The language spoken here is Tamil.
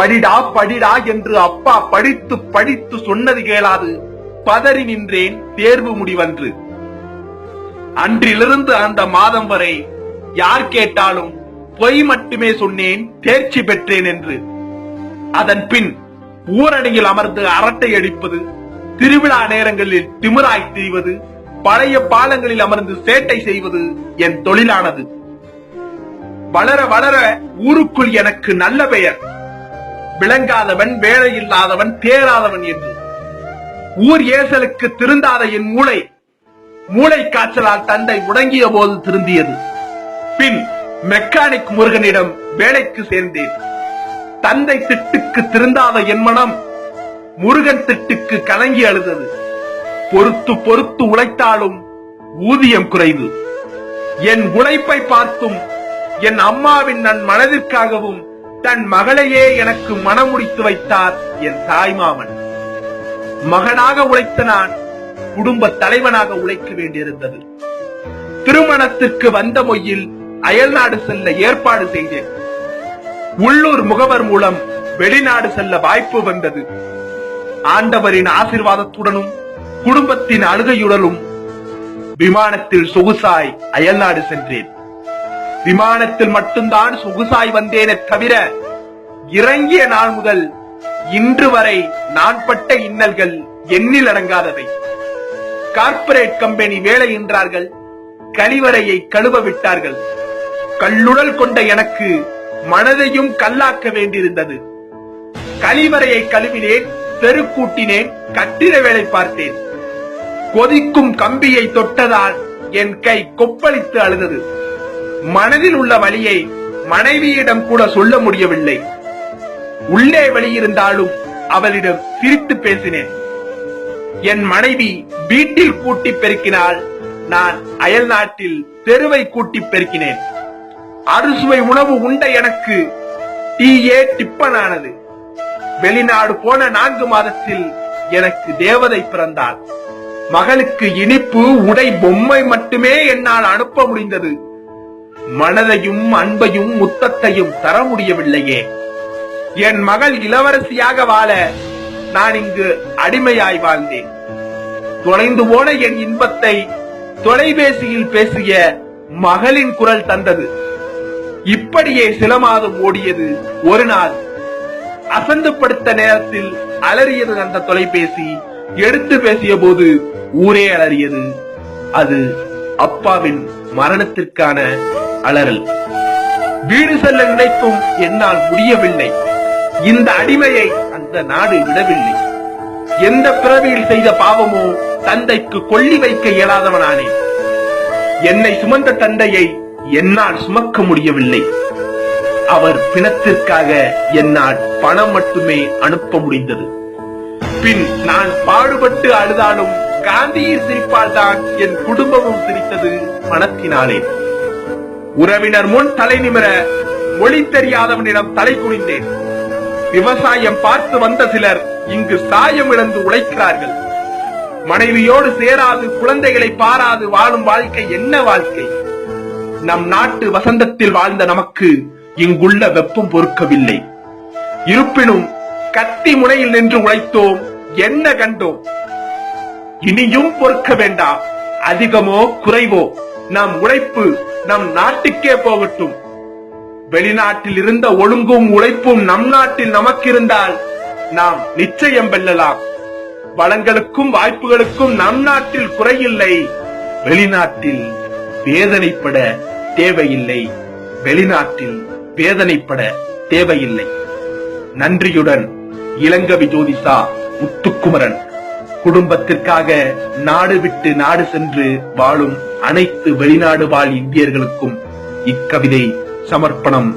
படிடா படிடா என்று அப்பா படித்து படித்து சொன்னது கேளாது. பதறி நின்றேன் தேர்வு முடிவன்று. அன்றிலிருந்து அந்த மாதம் வரை யார் கேட்டாலும் பொய் மட்டுமே சொன்னேன் தேர்ச்சி பெற்றேன் என்று. அதன் பின் ஊரணியில் அமர்ந்து அரட்டை அடிப்பது திருவிழா நேரங்களில் திமிராய் திரிவது பழைய பாலங்களில் அமர்ந்து சேட்டை செய்வது என் தொழிலானது. வளர வளர ஊருக்குள் எனக்கு நல்ல பெயர். விளங்காதவன் வேலை இல்லாதவன் தேராதவன் என்று. ஊர் ஏசலுக்கு திருந்தாத என் மூளை மூளை காய்ச்சலால் தந்தை முடங்கிய போது திருந்தியது. பின் மெக்கானிக் முருகனிடம் வேலைக்கு சேர்ந்தேன். தந்தை திட்டுக்கு திருந்தாத என் மனம் முருகன் திட்டுக்கு கலங்கி அழுதது. பொறுத்து பொறுத்து உழைத்தாலும் ஊதியம் குறைவு. என் உழைப்பை பார்த்தும் என் அம்மாவின் நன் மனதிற்காகவும் தன் மகளையே எனக்கு மனமுடித்து வைத்தார் என் தாய்மாமன் மகனாக உழைத்த நான் குடும்ப தலைவனாக உழைக்க வேண்டியிருந்தது. திருமணத்திற்கு வந்த மொயில் அயல்நாடு செல்ல ஏற்பாடு செய்தேன். உள்ளூர் முகவர் மூலம் வெளிநாடு செல்ல வாய்ப்பு வந்தது. ஆண்டவரின் ஆசிர்வாதத்துடனும் குடும்பத்தின் அழுகையுடனும் விமானத்தில் சொகுசாய் அயல்நாடு சென்றேன். விமானத்தில் மட்டும்தான் சொகுசாய் வந்தேனே தவிர இறங்கிய நாள் முதல் இன்று வரை நான் பட்ட இன்னல்கள் எண்ணில் அடங்காதவை. கார்ப்பரேட் கம்பெனி வேலை என்றார்கள் கழிவறையை கழுவ விட்டார்கள். கல்லுடல் கொண்ட எனக்கு மனதையும் கல்லாக்க வேண்டியிருந்தது. கழிவறையை கழுவினேன் தெருக்கூட்டினேன் கட்டிட வேலை பார்த்தேன். கொதிக்கும் கம்பியை தொட்டதால் என் கை கொப்பளித்து அழுதது. மனதில் உள்ள வலியை மனைவியிடம் கூட சொல்ல முடியவில்லை. உள்ளே வழி இருந்தாலும் அவளிடம் சிரித்து பேசினேன். என் மனைவி வீட்டில் கூட்டி பெருக்கினால் நான் அயல் நாட்டில் தெருவை கூட்டி பெருக்கினேன். அறுசுவை உணவு உண்ட எனக்கு டீயே டிப்பனானது வெளிநாடு போன நான்கு மாதத்தில் எனக்கு தேவதை பிறந்தாள் மகளுக்கு இனிப்பு உடை பொம்மை மட்டுமே என்னால் அனுப்ப முடிந்தது. மனதையும் அன்பையும் முத்தத்தையும் தர முடியவில்லையே. என் மகள் இளவரசியாக வாழ நான் இங்கு அடிமையாய் வாழ்ந்தேன். தொலைந்து போன என் இன்பத்தை தொலைபேசியில் பேசிய மகளின் குரல் தந்தது. இப்படியே சில மாதம் ஓடியது ஒரு நாள். அசந்து படுத்த நேரத்தில் அலறியது அந்த தொலைபேசி எடுத்து பேசிய போது ஊரே அலறியது. அது அப்பாவின் மரணத்திற்கான அலறல். வீடு செல்ல நினைத்தும் என்னால் முடியவில்லை. இந்த அடிமையை அந்த நாடு விடவில்லை. எந்த பிறவியில் செய்த பாவமோ தந்தைக்கு கொள்ளி வைக்க இயலாதவனானே. என்னை சுமந்த தந்தையை என்னால் சுமக்க முடியவில்லை. அவர் பிணத்திற்காக என்னால் பணம் மட்டுமே அனுப்ப முடிந்தது. பின் நான் பாடுபட்டு அழுதாலும் காந்தியின் சிரிப்பால் தான் என் குடும்பமும் சிரித்தது பணத்தினாலே உறவினர் முன் தலை நிமிர மொழி தெரியாதவனிடம் தலை குனிந்தேன். விவசாயம் பார்த்து வந்த சிலர் இங்கு சாயம் இழந்து உழைக்கிறார்கள். மனைவியோடு சேராது குழந்தைகளை பாராது வாழும் வாழ்க்கை என்ன வாழ்க்கை? நம் நாட்டு வசந்தத்தில் வாழ்ந்த நமக்கு இங்குள்ள வெப்பம் பொறுக்கவில்லை. இருப்பினும் கத்தி முனையில் நின்று உழைத்தோம் என்ன கண்டோம்? இனியும் பொறுக்க வேண்டாம் அதிகமோ குறைவோ? நம் உழைப்பு நம் நாட்டுக்கே போகட்டும். வெளிநாட்டில் இருந்த ஒழுங்கும் உழைப்பும் நம் நாட்டில் நமக்கு இருந்தால் நாம் நிச்சயம் வெல்லலாம். வளங்களுக்கும் வாய்ப்புகளுக்கும் நம் நாட்டில் குறையில்லை. வெளிநாட்டில் வேதனைப்பட தேவையில்லை. வெளிநாட்டில் வேதனைப்பட தேவையில்லை. நன்றியுடன் இளங்கவி ஜோதிசா முத்துக்குமரன். குடும்பத்திற்காக நாடு விட்டு நாடு சென்று வாழும் அனைத்து வெளிநாடு வாழ் இந்தியர்களுக்கும் இக்கவிதை சமர்ப்பணம்